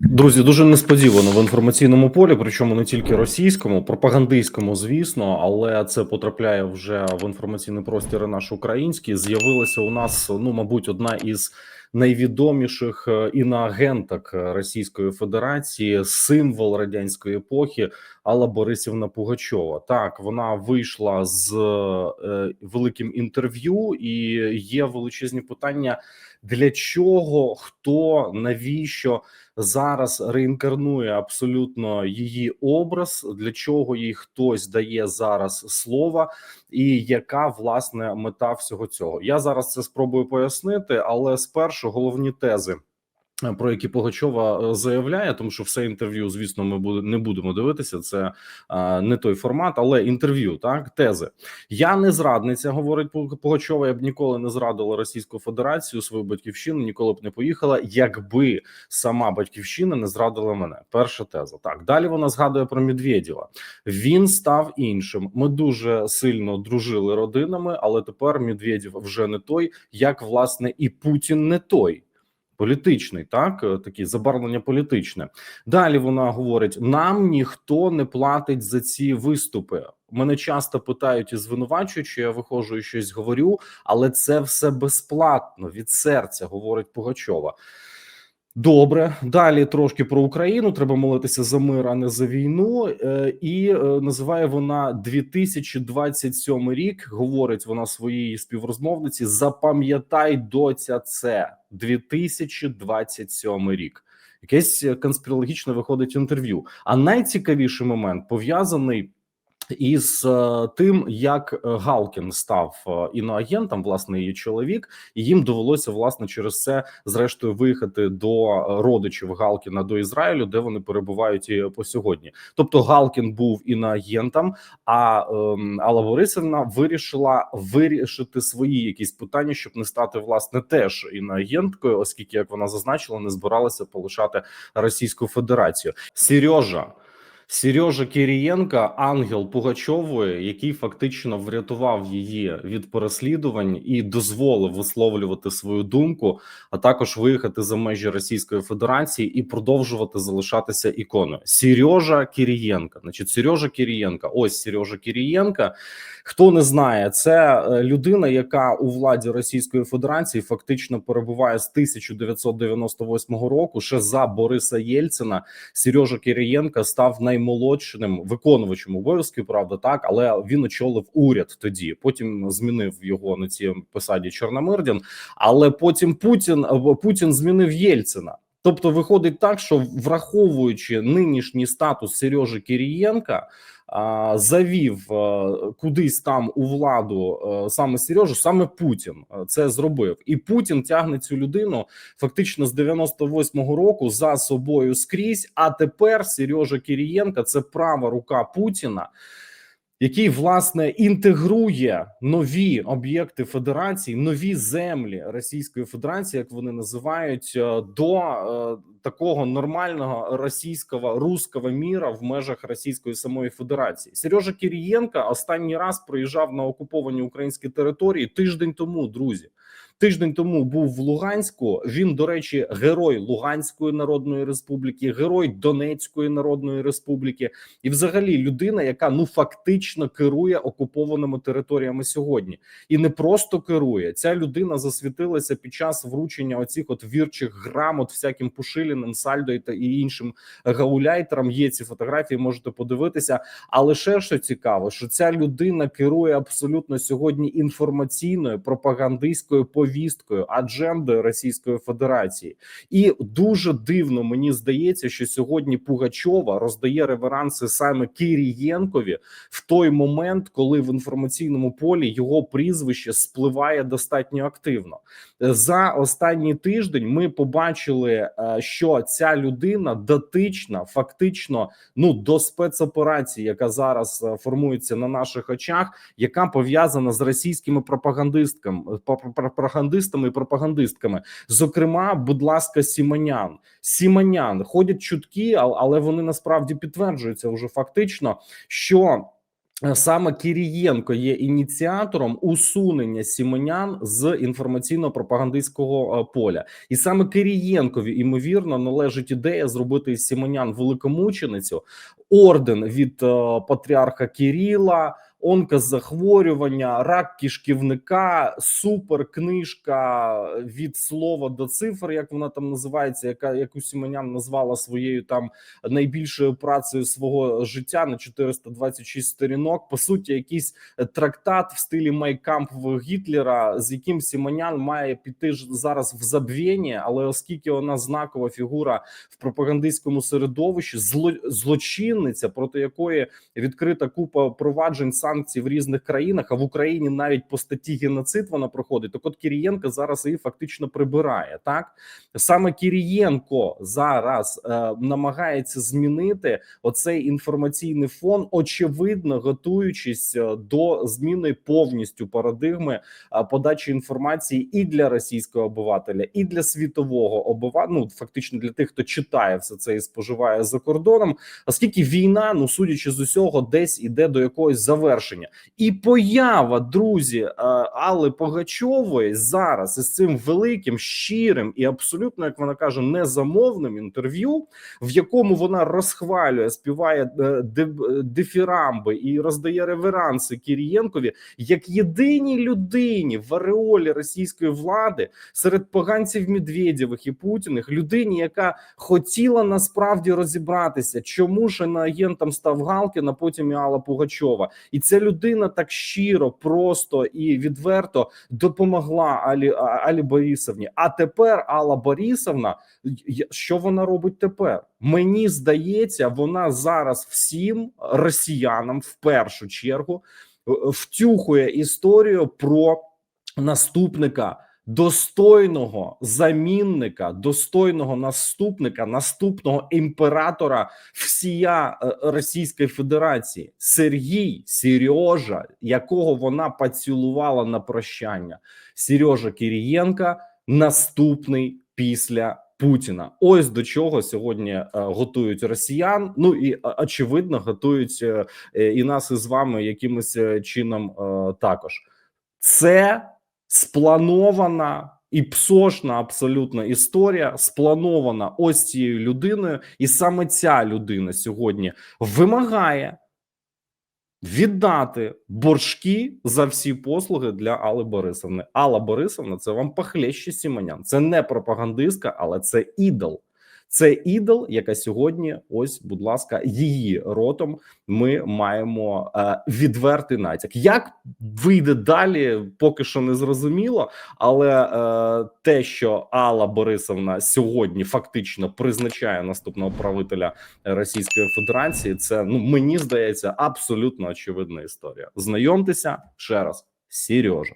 Друзі, дуже несподівано в інформаційному полі, причому не тільки російському, пропагандистському, звісно, але це потрапляє вже в інформаційний простір наш український. З'явилася у нас, ну мабуть, одна із найвідоміших е, іноагенток Російської Федерації, символ радянської епохи, Алла Борисівна Пугачова. Так вона вийшла з е, великим інтерв'ю, і є величезні питання: для чого, хто, навіщо зараз реінкарнує абсолютно її образ, для чого їй хтось дає зараз слова, і яка власне мета всього цього. Я зараз це спробую пояснити, але спершу головні тези. Е, Про які Погачова е, заявляє, тому що все інтерв'ю, звісно, ми не будемо дивитися. Це а, не той формат, але інтерв'ю так тези. Я не зрадниця, говорить Пугачова. Я б ніколи не зрадила Російську Федерацію, свою батьківщину, ніколи б не поїхала, якби сама батьківщина не зрадила мене. Перша теза. Так далі вона згадує про Медведєва. Він став іншим. Ми дуже сильно дружили родинами, але тепер Медведєв вже не той, як власне і Путін не той. Політичний, так е, такі забарвлення політичне. Далі вона говорить: нам ніхто не платить за ці виступи. Мене часто питають і звинувачують, що я виходжу і щось говорю, але це все безплатно від серця, говорить Пугачова. Добре, далі трошки про Україну. Треба молитися за мир, а не за війну. Е, І е, називає вона 2027 рік. Говорить вона своїй співрозмовниці: запам'ятай доця це 2027 рік. Якесь е, конспірологічне виходить інтерв'ю. А найцікавіший момент пов'язаний із е, тим, як е, Галкін став е, іноагентом, власне, її чоловік, і їм довелося власне через це зрештою виїхати до родичів Галкіна до Ізраїлю, де вони перебувають і по сьогодні. Тобто Галкін був іноагентом, а ем, Алла Борисівна вирішила вирішити свої якісь питання, щоб не стати власне теж іноагенткою, оскільки як вона зазначила, не збиралася полишати Російську Федерацію. Сережа. Сережа Кирієнка, ангел Пугачової, який фактично врятував її від переслідувань і дозволив висловлювати свою думку, а також виїхати за межі Російської Федерації і продовжувати залишатися іконою. Сережа Кирієнка. Значить, Сережа Кирієнка. Ось Сережа Кирієнка. Хто не знає, це е, людина, яка у владі Російської Федерації фактично перебуває з 1998 року. Ще за Бориса Єльцина Сережа Кирієнка став наймолодшим виконувачем обов'язків, правда, так, але він очолив уряд тоді. Потім змінив його на цій посаді Чорномирдін. Але потім Путін е, Путін змінив Єльцина. Тобто виходить так, що враховуючи нинішній статус Сережі Кирієнка, а, завів кудись там у владу саме Сережу, саме Путін це зробив, і Путін тягне цю людину фактично з 98-го року за собою скрізь. А тепер Сережа Кирієнка це права рука Путіна. Який власне інтегрує нові об'єкти Федерації, нові землі Російської Федерації, як вони називають, е, до е, такого нормального російського руского міра в межах Російської самої Федерації. Сережа Кирієнка останній раз приїжджав на окуповані українські території тиждень тому, друзі. Тиждень тому був в Луганську. Він, до речі, герой Луганської Народної Республіки, герой Донецької Народної Республіки, і, взагалі, людина, яка ну фактично керує окупованими територіями сьогодні, і не просто керує. Ця людина засвітилася під час вручення оцих от вірчих грамот, всяким Пушиліним, Сальдо та і іншим гауляйтерам. Є ці фотографії, можете подивитися. Але ще що цікаво, що ця людина керує абсолютно сьогодні інформаційною пропагандистською повісткою аджендою Російської Федерації, і дуже дивно мені здається, що сьогодні Пугачова роздає реверанси саме Кирієнкові в той момент, коли в інформаційному полі його прізвище спливає достатньо активно. За останній тиждень ми побачили, е, що ця людина дотична, фактично, ну до спецоперації, яка зараз е, формується на наших очах, яка пов'язана з російськими пропагандистками, пропагандистами і пропагандистками. Зокрема, будь ласка, Сімонян. Сімонян ходять чутки, але вони насправді підтверджуються вже фактично, що. е, саме Кірієнко є ініціатором усунення Сімонян з інформаційно-пропагандистського е, поля, і саме Кирієнкові ймовірно належить ідея зробити із Сімонян великомученицю, орден від е, патріарха Кіріла. Онкозахворювання, рак кишківника, супер книжка від слова до цифр, як вона там називається, яка яку Сімонян назвала своєю там найбільшою працею свого життя на 426 сторінок. По суті, якийсь е, трактат в стилі Майкамп Гітлера, з яким Сімонян має піти зараз в забвєння, але оскільки вона знакова фігура в пропагандистському середовищі, зло, злочинниця, проти якої відкрита купа проваджень санкцій в різних країнах, а в Україні навіть по статті геноцид вона проходить. Так от Кірієнко зараз її фактично прибирає. Так саме Кірієнко зараз е, намагається змінити оцей інформаційний фон, очевидно, готуючись е, до зміни повністю парадигми е, подачі інформації і для російського обивателя, і для світового обивателя, ну фактично для тих, хто читає все це і споживає за кордоном. Оскільки війна, ну судячи з усього, десь іде до якогось завершення, і поява друзі е, Алли Погачової зараз із цим великим, щирим і абсолютно, як вона каже, незамовним інтерв'ю, в якому вона розхвалює, співає е, дифірамби і роздає реверанси Кірієнкові, як єдиній людині в ареолі російської влади серед поганців Медведєвих і Путіних, людині, яка хотіла насправді розібратися, чому ж на агентом став Галкін, а потім і Алла Пугачова, і ця людина так щиро, просто і відверто допомогла Алі Алі Борисовні. А тепер Алла Борисовна, що вона робить тепер? Мені здається, вона зараз всім росіянам в першу чергу е, втюхує історію про наступника. Достойного замінника, достойного наступника, наступного імператора всія е, Російської Федерації Сергій Сережа, якого вона поцілувала на прощання. Сережа Кирієнка наступний після Путіна. Ось до чого сьогодні е, готують росіян. Ну і е, очевидно готують і нас із вами якимось чином також. Це спланована і псошна абсолютно історія, спланована ось цією людиною, і саме ця людина сьогодні вимагає віддати боржки за всі послуги для Алли Борисовни. Алла Борисовна це вам похлеще Сімонян. Це не пропагандистка, але це ідол. Це ідол, яка сьогодні, ось, будь ласка, її ротом ми маємо е, відвертий натяк. Як вийде далі, поки що не зрозуміло. Але е, те, що Алла Борисовна сьогодні фактично призначає наступного правителя Російської Федерації, це ну мені здається абсолютно очевидна історія. Знайомтеся ще раз, Сережа.